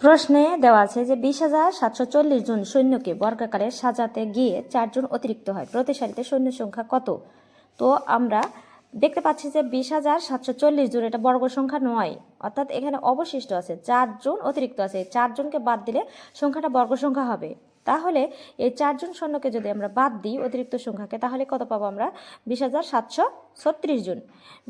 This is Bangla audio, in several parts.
প্রশ্নে দেওয়া আছে যে বিশ হাজার সাতশো চল্লিশ জন সৈন্যকে বর্গাকারে সাজাতে গিয়ে চারজন অতিরিক্ত হয়। প্রতি সারিতে সৈন্য সংখ্যা কত? তো আমরা দেখতে পাচ্ছি যে বিশ হাজার সাতশো চল্লিশ জন এটা বর্গ সংখ্যা নয়। অর্থাৎ এখানে অবশিষ্ট আছে, চারজন অতিরিক্ত আছে। চারজনকে বাদ দিলে সংখ্যাটা বর্গ সংখ্যা হবে। তাহলে এই চারজন সৈন্যকে যদি আমরা বাদ দিই অতিরিক্ত সংখ্যাকে, তাহলে কত পাবো আমরা? বিশ হাজার সাতশো ছত্রিশ জন।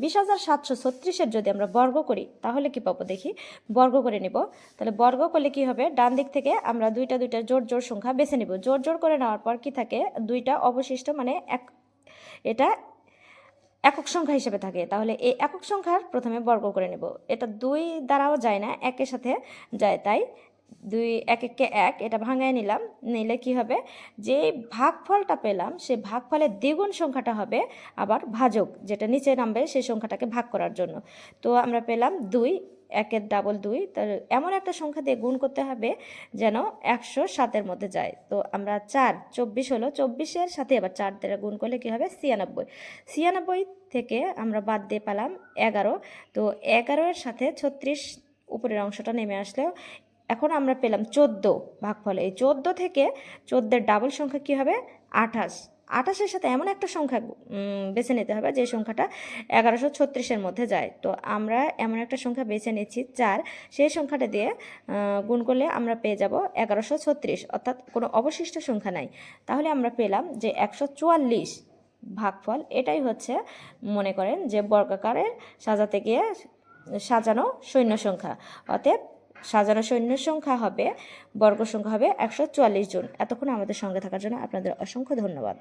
বিশ হাজার সাতশো ছত্রিশের যদি আমরা বর্গ করি, তাহলে কি পাবো দেখি? বর্গ করে নিব। তাহলে বর্গ করলে কি হবে? ডান দিক থেকে আমরা দুইটা দুইটা জোর জোর সংখ্যা বেছে নিব। জোর জোর করে নেওয়ার পর কি থাকে? দুইটা অবশিষ্ট মানে এক, এটা একক সংখ্যা হিসেবে থাকে। তাহলে এই একক সংখ্যার প্রথমে বর্গ করে নেব। এটা দুই দ্বারাও যায় না, একের সাথে যায়। তাই দুই, এক এককে এক, এটা ভাঙায় নিলাম, নিলে কি হবে? যে ভাগফলটা পেলাম, সে ভাগফলের দ্বিগুণ সংখ্যাটা হবে আবার ভাজক, যেটা নিচে নামবে সেই সংখ্যাটাকে ভাগ করার জন্য। তো আমরা পেলাম দুই, একের ডাবল দুই তার এমন একটা সংখ্যা দিয়ে গুণ করতে হবে যেন একশো সাতের মধ্যে যায়। তো আমরা চার, চব্বিশ হলো, চব্বিশের সাথে আবার চার দ্বারা গুণ করলে কী হবে? ছিয়ানব্বই। ছিয়ানব্বই থেকে আমরা বাদ দিয়ে পেলাম এগারো, তো এগারোর সাথে ছত্রিশ উপরের অংশটা নেমে আসলেও এখন আমরা পেলাম চোদ্দ ভাগফলে। এই চোদ্দ থেকে চোদ্দের ডাবল সংখ্যা কী হবে? আঠাশ। আঠাশের সাথে এমন একটা সংখ্যা বেছে নিতে হবে যে সংখ্যাটা এগারোশো ছত্রিশের মধ্যে যায়। তো আমরা এমন একটা সংখ্যা বেছে নিচ্ছি চার, সেই সংখ্যাটা দিয়ে গুণ করলে আমরা পেয়ে যাব এগারোশো ছত্রিশ। অর্থাৎ কোনো অবশিষ্ট সংখ্যা নাই। তাহলে আমরা পেলাম যে একশো চুয়াল্লিশ ভাগফল। এটাই হচ্ছে, মনে করেন যে বর্গাকারের সাজাতে গিয়ে সাজানো সৈন্য সংখ্যা। অতএব সাজানো সৈন্য সংখ্যা হবে, বর্গ সংখ্যা হবে একশো চুয়াল্লিশ জন। এতক্ষণ আমাদের সঙ্গে থাকার জন্য আপনাদের অসংখ্য ধন্যবাদ।